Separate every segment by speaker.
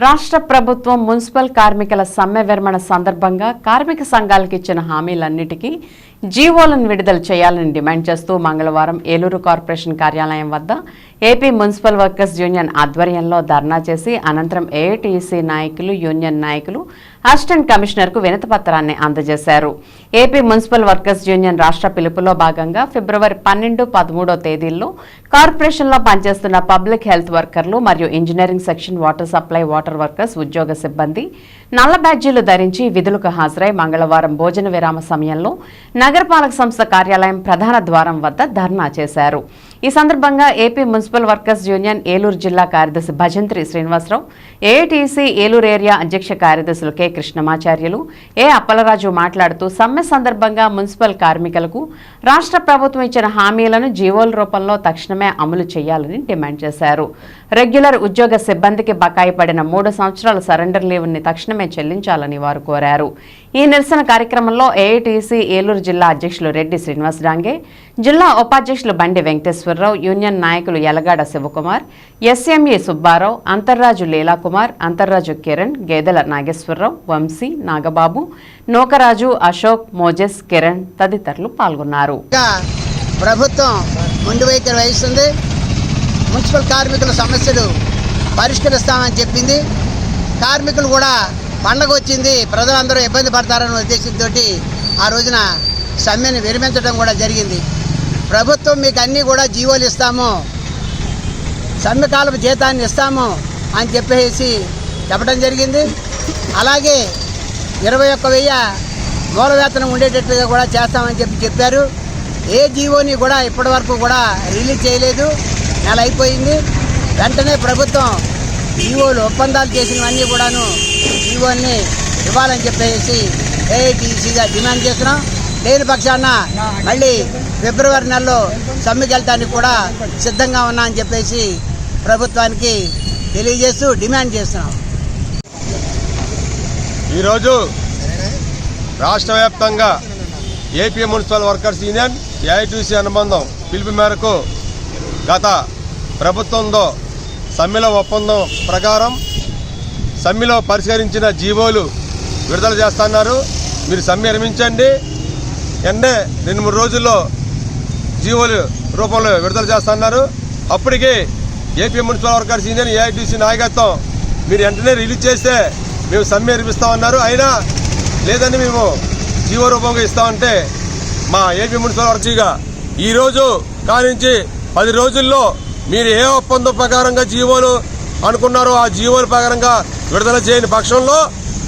Speaker 1: రాష్ట్ర ప్రభుత్వం మున్సిపల్ కార్మికుల సమ్మె విరమణ సందర్భంగా కార్మిక సంఘాలకు ఇచ్చిన హామీలన్నిటికీ జీవోలను విడుదల చేయాలని డిమాండ్ చేస్తూ మంగళవారం ఏలూరు కార్పొరేషన్ కార్యాలయం వద్ద ఏపీ మున్సిపల్ వర్కర్స్ యూనియన్ ఆధ్వర్యంలో ధర్నా చేసి అనంతరం ఏఐటీసీ నాయకులు యూనియన్ నాయకులు అసిస్టెంట్ కమిషనర్కు వినతి పత్రాన్ని అందజేశారు. ఏపీ మున్సిపల్ వర్కర్స్ యూనియన్ రాష్ట్ర పిలుపులో భాగంగా ఫిబ్రవరి పన్నెండు పదమూడో తేదీల్లో కార్పొరేషన్లో పనిచేస్తున్న పబ్లిక్ హెల్త్ వర్కర్లు మరియు engineering section water supply water workers ఉద్యోగ సిబ్బంది నల్ల బ్యాడ్జీలు ధరించి విధులకు హాజరై మంగళవారం భోజన విరామ సమయంలో నగరపాలక సంస్థ కార్యాలయం ప్రధాన ద్వారం వద్ద ధర్నా చేశారు. ఈ సందర్భంగా AP municipal workers union Eluru జిల్లా కార్యదర్శి భజంత్రి శ్రీనివాసరావు ఏఐటీసీ ఏలూరు ఏరియా అధ్యక్ష కార్యదర్శులు కె కృష్ణమాచార్యులు ఏ అప్పలరాజు మాట్లాడుతూ సమ్మె సందర్భంగా మున్సిపల్ కార్మికులకు రాష్ట్ర ప్రభుత్వం ఇచ్చిన హామీలను జీవోల రూపంలో తక్షణమే అమలు చేయాలని డిమాండ్ చేశారు. రెగ్యులర్ ఉద్యోగ సిబ్బందికి బకాయి పడిన మూడు సంవత్సరాల సరెండర్ లీవ్ని తక్షణమే చెల్లించాలని వారు కోరారు. ఈ నిరసన కార్యక్రమంలో ఏఐటీసీ ఏలూరు జిల్లా అధ్యక్షులు రెడ్డి శ్రీనివాస్ డాంగే జిల్లా ఉపాధ్యక్షులు బండి వెంకటేశ్వరరావు యూనియన్ నాయకులు ఎలగాడ శివకుమార్ ఎస్ఎంఈ సుబ్బారావు అంతర్రాజు లీలాకుమార్ అంతర్రాజు కిరణ్ గేదెల నాగేశ్వరరావు వంశీ నాగబాబు నోకరాజు అశోక్ మోజెస్ కిరణ్ తదితరులు పాల్గొన్నారు.
Speaker 2: ప్రభుత్వం ముందు వైఖరి వహిస్తుంది. మున్సిపల్ కార్మికుల సమస్యలు పరిష్కరిస్తామని చెప్పింది. కార్మికులు కూడా పండగ వచ్చింది ప్రజలందరూ ఇబ్బంది పడతారన్న ఉద్దేశంతో ఆ రోజున సమ్మెను విరమించడం కూడా జరిగింది. ప్రభుత్వం మీకు అన్నీ కూడా జీవోలు ఇస్తాము సమ్మెకాలపు జీతాన్ని ఇస్తాము అని చెప్పేసి చెప్పడం జరిగింది. అలాగే ఇరవై ఒక్క వెయ్యి మూల వేతనం ఉండేటట్టుగా కూడా చేస్తామని చెప్పి చెప్పారు. ఏ జీవోని కూడా ఇప్పటివరకు కూడా రిలీజ్ చేయలేదు. నెల అయిపోయింది. వెంటనే ప్రభుత్వం జీవోలు ఒప్పందాలు చేసినవన్నీ కూడాను ఈవోల్ని ఇవ్వాలని చెప్పేసి ఏఐటీసీగా డిమాండ్ చేస్తున్నాం. లేని పక్షాన మళ్ళీ ఫిబ్రవరి నెలలో సమ్మెకెళ్ళటానికి కూడా సిద్ధంగా ఉన్నా అని చెప్పేసి ప్రభుత్వానికి తెలియజేస్తూ డిమాండ్ చేస్తున్నాం.
Speaker 3: ఈరోజు రాష్ట్ర వ్యాప్తంగా AP municipal workers union AITC అనుబంధం పిలుపు మేరకు గత ప్రభుత్వంతో సమ్మెల ఒప్పందం ప్రకారం సమ్మెలో పరిష్కరించిన జీవోలు విడుదల చేస్తున్నారు. మీరు సమ్మె విరమించండి ఎన్నే రెండు మూడు రోజుల్లో జీవోలు రూపంలో విడుదల చేస్తున్నారు. అప్పటికి AP municipal workers union AITC నాయకత్వం మీరు వెంటనే రిలీజ్ చేస్తే మేము సమ్మె విరమిస్తామన్నారు అయినా లేదని మేము జీవో రూపంగా ఇస్తామంటే మా ఏపీ మున్సిపల్ వర్కీగా ఈరోజు కానించి పది రోజుల్లో మీరు ఏ ఒప్పందం ప్రకారంగా జీవోలు అనుకున్నారో ఆ జీవోల ప్రకారంగా విడుదల చేయని పక్షంలో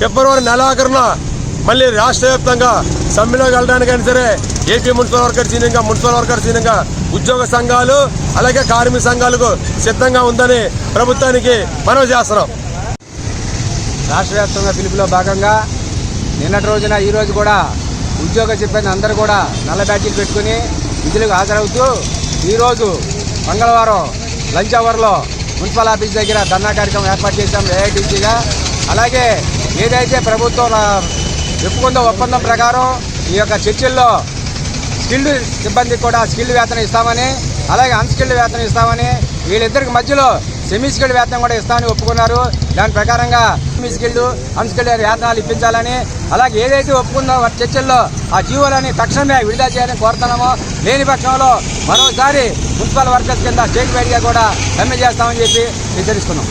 Speaker 3: ఫిబ్రవరి నెలాఖరున మళ్ళీ రాష్ట్ర వ్యాప్తంగా సమ్మెలోకి వెళ్ళడానికైనా సరే ఏపీ మున్సిపల్ వర్కర్స్ యూనియన్గా మున్సిపల్ వర్కర్స్ యూనియన్గా ఉద్యోగ సంఘాలు అలాగే కార్మిక సంఘాలకు సిద్ధంగా ఉందని ప్రభుత్వానికి మనవి చేస్తున్నాం.
Speaker 4: రాష్ట్ర వ్యాప్తంగా పిలుపులో భాగంగా నిన్నటి రోజున ఈ రోజు కూడా ఉద్యోగ సిబ్బంది అందరూ కూడా నల్ల బ్యాడ్జీలు పెట్టుకుని విధులకు హాజరవుతూ ఈరోజు మంగళవారం లంచ్ అవర్లో మున్సిపల్ ఆఫీస్ దగ్గర ధర్నా కార్యక్రమం ఏర్పాటు చేశాం ఏఐటీసీగా. అలాగే ఏదైతే ప్రభుత్వం చెప్పుకుందో ఒప్పందం ప్రకారం ఈ యొక్క చర్చల్లో స్కిల్డ్ సిబ్బందికి కూడా స్కిల్డ్ వేతనం ఇస్తామని అలాగే అన్స్కిల్డ్ వేతనం ఇస్తామని వీళ్ళిద్దరికి మధ్యలో సెమీ స్కిల్డ్ వేతనం కూడా ఇస్తామని ఒప్పుకున్నారు. దాని ప్రకారంగా సెమీ స్కిల్డ్ అన్స్కిల్డ్ వేతనాలు ఇప్పించాలని. అలాగే ఏదైతే ఒప్పుకుందో వాటి చర్చల్లో ఆ జీవోలని తక్షణమే విడుదల చేయాలని కోరుతున్నామో. లేని పక్షంలో మరోసారి మున్సిపల్ వర్కర్స్ కింద స్టేట్ వైడ్గా కూడా సమ్మె చేస్తామని చెప్పి తెలుసుకున్నాం